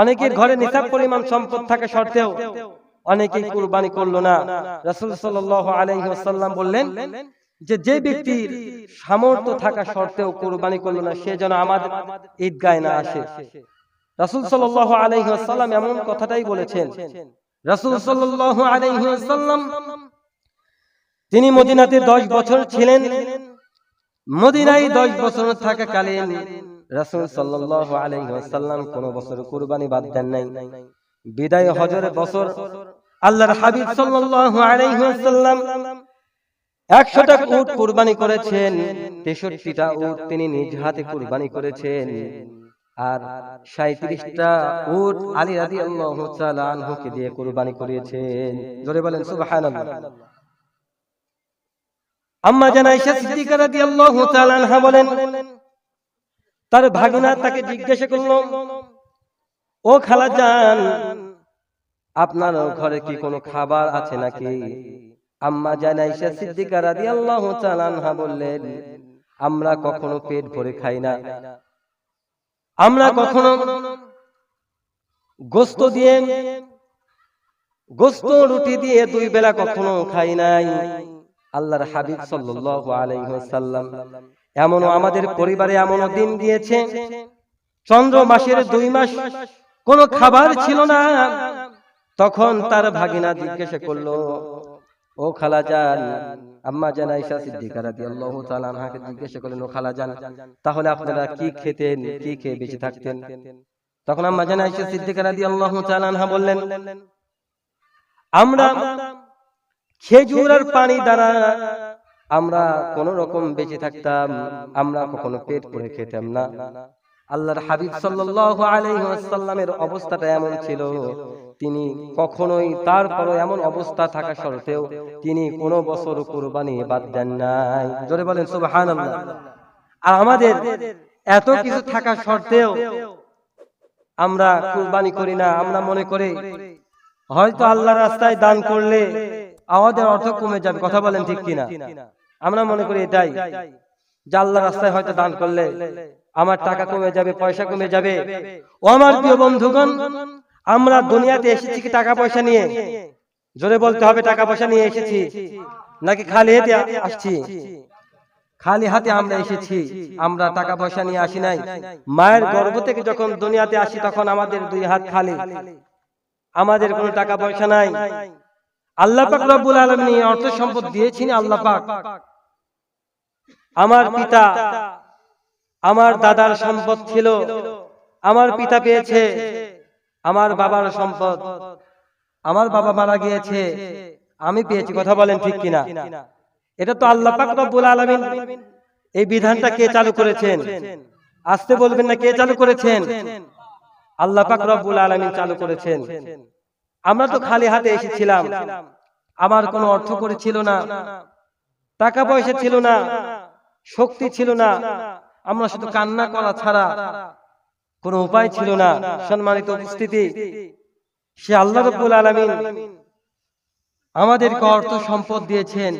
অনেকের ঘরে নিসাব পরিমাণ সম্পদ থাকা সত্ত্বেও অনেকেই কুরবানি করল না। রাসূল সাল্লাল্লাহু আলাইহি ওয়াসাল্লাম বললেন যে যে ব্যক্তির সামর্থ্য থাকা সত্ত্বেও কুরবানি করল না সে যেন আমাদের ঈদগায় না আসে। রাসূল সাল্লাল্লাহু আলাইহি ওয়াসাল্লাম এমন কথাটাই বলেছেন। রাসূল সাল্লাল্লাহু আলাইহি ওয়াসাল্লাম তিনি মদিনাতে 10 বছর ছিলেন মদিনায় 10 বছর থাকাকালীন রাসূল সাল্লাল্লাহু আলাইহি ওয়াসাল্লাম কোন বছর কুরবানি বাদ দেন নাই। বিদায় হজরের বছর আল্লাহর হাবিব সাল্লাল্লাহু আলাইহি ওয়াসাল্লাম 100টা উট কুরবানি করেছেন 63টা উট তিনি নিজ হাতে কুরবানি করেছেন। আর 37টা উট আলী তাআলা আনহুকে দিয়ে কুরবানি করিয়েছেন। জোরে বলেন সুবহানাল্লাহ। আম্মা জান আয়েশা সিদ্দিকা রাদিয়াল্লাহু তাআলা বলেন তার ভাগিনা তাকে জিজ্ঞাসা করল, ও খালা জান, আপনার ঘরে কি কোনো খাবার আছে নাকি? আম্মা জান আয়েশা সিদ্দিকা রাদিয়াল্লাহু তাআলা আনহা বললেন, আমরা কখনো পেট ভরে খাই না। আমরা কখনো গোস্ত দিয়ে, গোস্ত রুটি দিয়ে দুই বেলা কখনো খাই নাই। আল্লাহর হাবিব সাল্লাল্লাহু আলাইহি ওয়াসাল্লাম এমনও আমাদের পরিবারে এমনও দিন গিয়েছে চন্দ্র মাসের দুই মাস কোনো খাবার ছিল না। তখন তার ভাগিনা জিজ্ঞাসা করল ও খালা যান আম্মা জান আয়েশা সিদ্দিকা রাদিয়াল্লাহু তাআলা আনহাকে জিজ্ঞাসা করলেন ও খালা যান তাহলে আপনারা কি খেতেন কি খেয়ে বেঁচে থাকতেন? তখন আম্মা জান আয়েশা সিদ্দিকা রাদিয়াল্লাহু তাআলা আনহা বললেন আমরা খেজুর আর পানি দ্বারা আমরা কোন রকম বেঁচে থাকতাম, আমরা কখনো পেট করে খেতাম না। আল্লাহর হাবিব সাল্লাল্লাহু আলাইহি ওয়াসাল্লামের অবস্থাটা এমন ছিল, তিনি কখনোই তারপরও এমন অবস্থা থাকা সত্ত্বেও তিনি কোন বছর কুরবানি বাদ দেন নাই। জোরে বলেন, সুবহানাল্লাহ। আর আমাদের এত কিছু থাকা সত্ত্বেও আমরা কুরবানি করি না, আমরা মনে করি, হয়তো আল্লাহর রাস্তায় দান করলে আমাদের অর্থ কমে যাবে, কথা বলেন ঠিক কিনা? আমরা মনে করি এটাই। আল্লাহ রাস্তায় হয়তো দান করলে আমার টাকা কমে যাবে, পয়সা কমে যাবে। ও আমার প্রিয় বন্ধুগণ, আমরা দুনিয়াতে এসেছি কি টাকা পয়সা নিয়ে? জোরে বলতে হবে, টাকা পয়সা নিয়ে এসেছি। নাকি খালি হাতে আসছি? খালি হাতে আমরা এসেছি, আমরা টাকা পয়সা নিয়ে আসি নাই। মায়ের গর্ভ থেকে যখন দুনিয়াতে আসি, তখন আমাদের দুই হাত খালি। আমাদের কোনো টাকা পয়সা নাই। আল্লাহ পাক রব্বুল আলামিন এই অর্থ সম্পদ দিয়েছেন আল্লাহ পাক। আমার পিতা আমার দাদার সম্পদ ছিল। আমার পিতা পেয়েছে। আমার বাবার সম্পদ। আমার বাবা মারা গিয়েছে। আমি পেয়েছি। কথা বলেন ঠিক কিনা? এটা তো আল্লাহ পাক রব্বুল আলামিন এই বিধানটা কে চালু করেছেন? আসতে বলবেন না কে চালু করেছেন? আল্লাহ পাক রব্বুল আলামিন চালু করেছেন। আমরা তো খালি হাতে এসেছিলাম। আমার কোনো অর্থ করে ছিল না। টাকা পয়সা ছিল না। শক্তি ছিল না। আমরা শুধু কান্না করা ছাড়া কোনো উপায় ছিল না। সম্মানিত উপস্থিতি। সে আল্লাহ রব্বুল আলামিন আমাদেরকে অর্থ সম্পদ দিয়েছেন।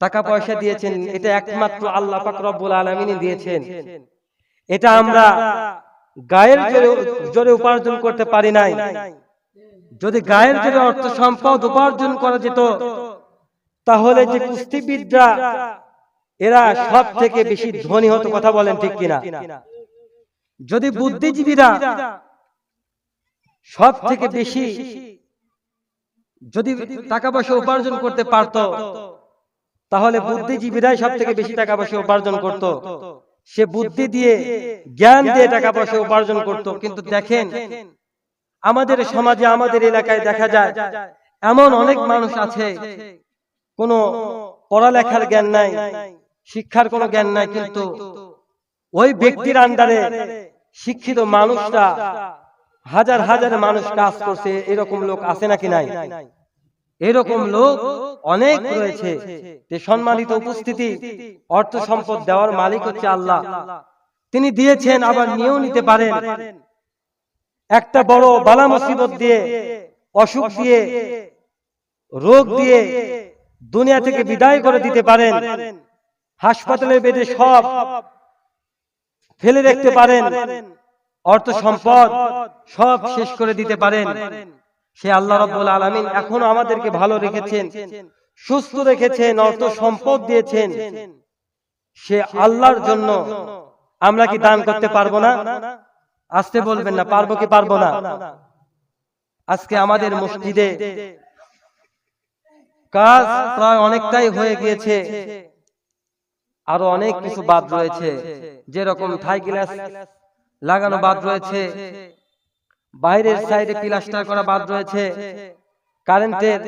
টাকা পয়সা দিয়েছেন। এটা একমাত্র আল্লাহ পাক রব্বুল আলামিনই দিয়েছেন। এটা আমরা গায়ের জোরে জোরে উপার্জন করতে পারি নাই। যদি গায়ের জোরে অর্থ সম্পদ উপার্জন করা যেত, তাহলে যে কুস্তিবিদরা এরা সব থেকে বেশি ধনী হতো কথা বলেন ঠিক কিনা? যদি বুদ্ধিজীবীরা সব থেকে বেশি যদি টাকা পয়সা উপার্জন করতে পারত, তাহলে বুদ্ধিজীবীরাই সব থেকে বেশি টাকা পয়সা উপার্জন করত। সে বুদ্ধি দিয়ে জ্ঞান দিয়ে টাকা পয়সা উপার্জন করত। কিন্তু দেখেন আমাদের সমাজে, আমাদের এলাকায় দেখা যায়, এমন অনেক মানুষ আছে, কোনো পড়ালেখার জ্ঞান নাই, শিক্ষার কোনো জ্ঞান নাই, কিন্তু ওই ব্যক্তির আন্ডারে শিক্ষিত মানুষরা হাজার হাজার মানুষ কাজ করছে, এরকম লোক আছে নাকি নাই? এরকম লোক অনেক রয়েছে, যে সম্মানিত উপস্থিতি, অর্থ সম্পদ দেওয়ার মালিক হচ্ছে আল্লাহ। তিনি দিয়েছেন, আবার নিয়েও নিতে পারেন। একটা বড় বালা মুসিবত দিয়ে অসুখ দিয়ে রোগ দিয়ে দুনিয়া থেকে বিদায় করে দিতে পারেন। হাসপাতালে বেডে সব ফেলে রাখতে পারেন। অর্থ সম্পদ সব শেষ করে দিতে পারেন। সে আল্লাহ রব্বুল আলমিন এখনও আমাদেরকে ভালো রেখেছেন সুস্থ রেখেছেন অর্থ সম্পদ দিয়েছেন। সে আল্লাহর জন্য আমরা কি দান করতে পারব না? আসতে বলবেন না পারব কি পারব না? আজকে আমাদের মসজিদে কাজ প্রায় অনেকটাই হয়ে গিয়েছে। আরও অনেক কিছু বাদ রয়েছে। যেরকম থাই গ্লাস লাগানো বাদ রয়েছে। বাইরের সাইডে প্লাস্টার করা বাদ রয়েছে। কারেন্টের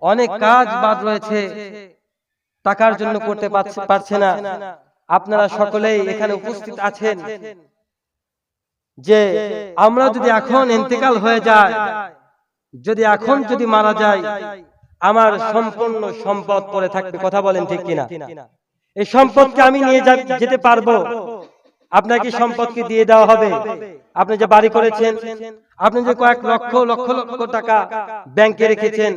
অনেক কাজ বাদ রয়েছে। টাকার জন্য করতে পারছে- পারছে না। আপনারা সকলেই এখানে উপস্থিত আছেন। যে আমরা যদি এখন ইন্তেকাল হয়ে যায় যদি এখন যদি মারা যায় আমার সম্পূর্ণ সম্পদ পরে থাকবে। কথা বলেন ঠিক কিনা? এই সম্পদকে আমি নিয়ে যেতে পারব? আপনাকে সম্পদকে দিয়ে দেওয়া হবে? আপনি যে বাড়ি করেছেন আপনি যে কয়েক লক্ষ লক্ষ লক্ষ টাকা ব্যাংকে রেখেছেন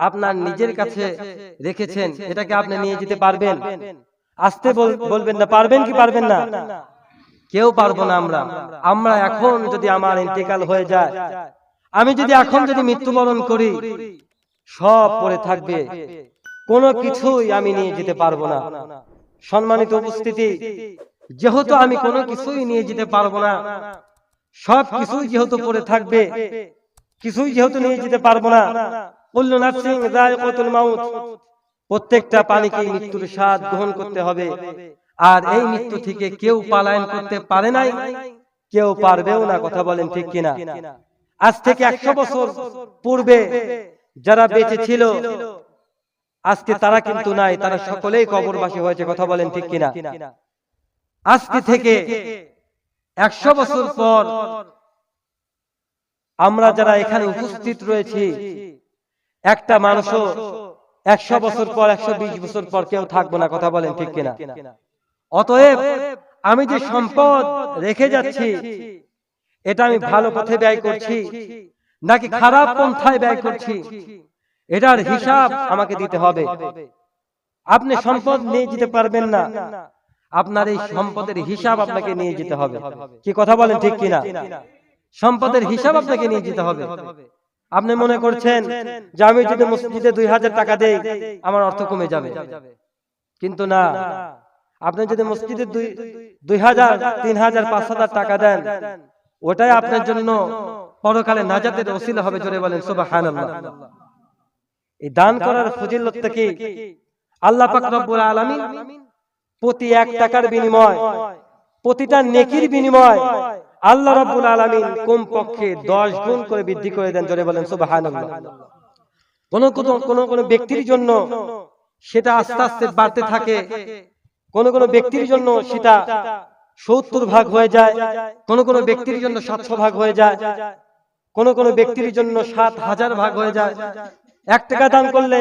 আপনার নিজের কাছে রেখেছেন। এটাকে আপনি নিয়ে যেতে পারবেন। আসতে বলবেন না পারবেন কি পারবেন না? কেউ পারব না আমরা। আমরা এখন যদি আমার ইন্তেকাল হয়ে যায়, আমি যদি এখন যদি মৃত্যুবরণ করি, সব পড়ে থাকবে। কোনো কিছুই আমি নিয়ে যেতে পারব না। সম্মানিত উপস্থিতি, যেহেতু আমি কোনো কিছুই নিয়ে যেতে পারব না, সব কিছুই যেহেতু পড়ে থাকবে, কিছুই যেহেতু নিয়ে যেতে পারব না। প্রত্যেকটা পানিকে মৃত্যুর স্বাদ গ্রহণ করতে হবে। আর এই মৃত্যু থেকে কেউ পালায়ন করতে পারে নাই। কেউ পারবেও না কথা বলেন ঠিক কিনা। আজ থেকে একশো বছর পূর্বে যারা বেঁচে ছিল আজকে তারা কিন্তু নাই তারা সকলেই কবরবাসী হয়েছে কথা বলেন ঠিক কিনা। আজকে থেকে একশো বছর পর আমরা যারা এখানে উপস্থিত রয়েছি। একটা মানুষও একশো বছর পর একশো বিশ বছর পর কেউ থাকব না কথা বলেন ঠিক কিনা। অতএব আমি যে সম্পদ রেখে যাচ্ছি এটা আমি ভালো পথে ব্যয় করছি নাকি খারাপ পন্থায় ব্যয় করছি? এটার হিসাব আমাকে দিতে হবে। আপনি সম্পদ নিয়ে যেতে পারবেন না। আপনার এই সম্পদের হিসাব আপনাকে নিয়ে যেতে হবে। কি কথা বলেন ঠিক কিনা? সম্পদের হিসাব আপনাকে নিয়ে যেতে হবে। আপনি মনে করছেন যে আমি যদি মসজিদে দুই হাজার টাকা দেই আমার অর্থ কমে যাবে। কিন্তু না। আপনি যদি মসজিদে দুই দুই হাজার তিন হাজার পাঁচ হাজার টাকা দেন ওটাই আপনার জন্য পরকালে নাজাতের ওসিলা হবে জোরে বলেন সুবহানাল্লাহ। এই দান করার ফজিলতটা কি? আল্লাহ পাক রব্বুল আলামিন প্রতি এক টাকার বিনিময় প্রতিটা নেকির বিনিময় আল্লাহ রাব্বুল আলামিন কমপক্ষে 10 গুণ করে বৃদ্ধি করে দেন জোরে বলেন সুবহানাল্লাহ। কোন কোন কোন কোন ব্যক্তির জন্য সেটা আস্তে আস্তে বাড়তে থাকে। কোন কোন ব্যক্তির জন্য সেটা সত্তর ভাগ হয়ে যায় কোন কোন ব্যক্তির জন্য সাতশো ভাগ হয়ে যায় কোন কোন ব্যক্তির জন্য সাত হাজার ভাগ হয়ে যায় এক টাকা দান করলে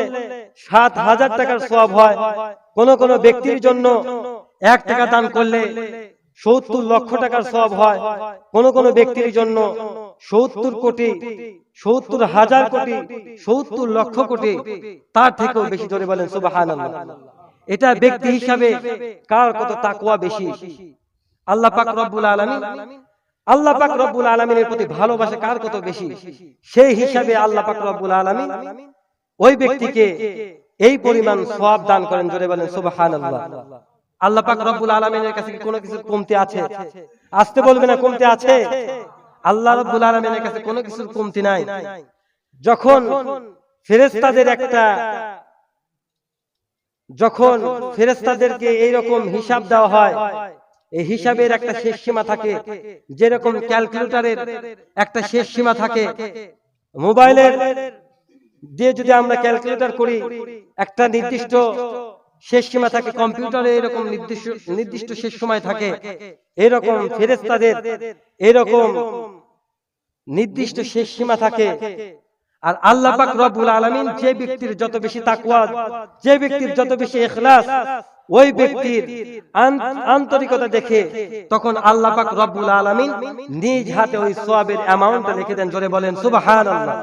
সাত হাজার টাকার সব হয় কোন কোন ব্যক্তির জন্য এক টাকা দান করলে সত্তর লক্ষ টাকার সব হয় কোন কোন ব্যক্তির জন্য সত্তর কোটি সত্তর হাজার কোটি সত্তর লক্ষ কোটি তার থেকেও বেশি ধরে বলেন সুবাহান এটা ব্যক্তি হিসাবে কার কত তাকুয়া বেশি? আল্লাহ পাক রব্বুল আলামিন আল্লাহ পাক রব্বুল আলামিনের প্রতি ভালোবাসা কার কত বেশি? সেই হিসাবে আল্লাহ পাক রব্বুল আলামিন ওই ব্যক্তিকে এই পরিমাণ সওয়াব দান করেন জোরে বলেন সুবহানাল্লাহ। আল্লাহ পাক রব্বুল আলামিনের কাছে কি কোনো কিছুর কমতি আছে? আসতে বলবে না কমতি আছে? আল্লাহ রব্বুল আলামিনের কাছে কোনো কিছুর কমতি নাই। যখন ফেরেশতাদের একটা যখন ফেরেশতাদেরকে এইরকম হিসাব দেওয়া হয় এই হিসাবের একটা শেষ সীমা থাকে। যেরকম ক্যালকুলেটরের একটা শেষ সীমা থাকে। মোবাইলের দিয়ে যদি আমরা ক্যালকুলেটর করি একটা নির্দিষ্ট শেষ সীমা থাকে। কম্পিউটারে এরকম নির্দিষ্ট নির্দিষ্ট শেষ সময় থাকে। এরকম ফেরেস্তাদের এরকম নির্দিষ্ট শেষ সীমা থাকে। আর আল্লাহ পাক রব্বুল আলামিন যে ব্যক্তির যত বেশি তাকওয়া যে ব্যক্তির যত বেশি ইখলাস ওই ব্যক্তির আন্তরিকতা দেখে তখন আল্লাহ পাক রব্বুল আলামিন নিজ হাতে ওই সওয়াবের অ্যামাউন্টটা লিখে দেন জোরে বলেন সুবহানাল্লাহ।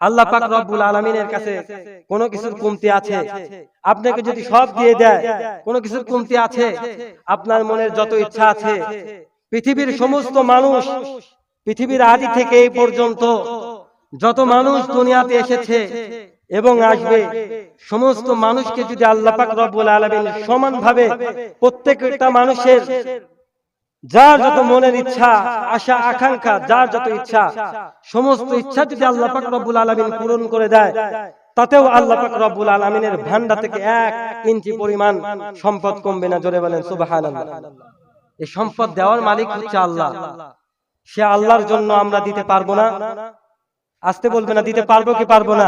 আল্লাহ পাক রব্বুল আলামিনের কাছে কোনো কিছুর কমতি আছে? আপনাকে যদি সব দিয়ে দেয় কোনো কিছুর কমতি আছে? আপনার মনের যত ইচ্ছা আছে? পৃথিবীর সমস্ত মানুষ পৃথিবীর আদি থেকে এই পর্যন্ত যত মানুষ দুনিয়াতে এসেছে এবং আসবে, সমস্ত মানুষকে যদি আল্লাহ পাক রব্বুল আলামিন সমানভাবে প্রত্যেকটা মানুষের যার যত মনের ইচ্ছা, আশা, আকাঙ্ক্ষা, যার যত ইচ্ছা, সমস্ত ইচ্ছা যদি আল্লাহ পাক রব্বুল আলামিন পূরণ করে দেয়, তাতেও আল্লাহ পাক রব্বুল আলামিনের ভান্ডার থেকে এক ইঞ্চি পরিমাণ সম্পদ কমবে না, জোরে বলেন সুবহানাল্লাহ। এই সম্পদ দেওয়ার মালিক হচ্ছে আল্লাহ। সে আল্লাহর জন্য আমরা দিতে পারব না। আসতে বলবে না দিতে পারব কি পারব না?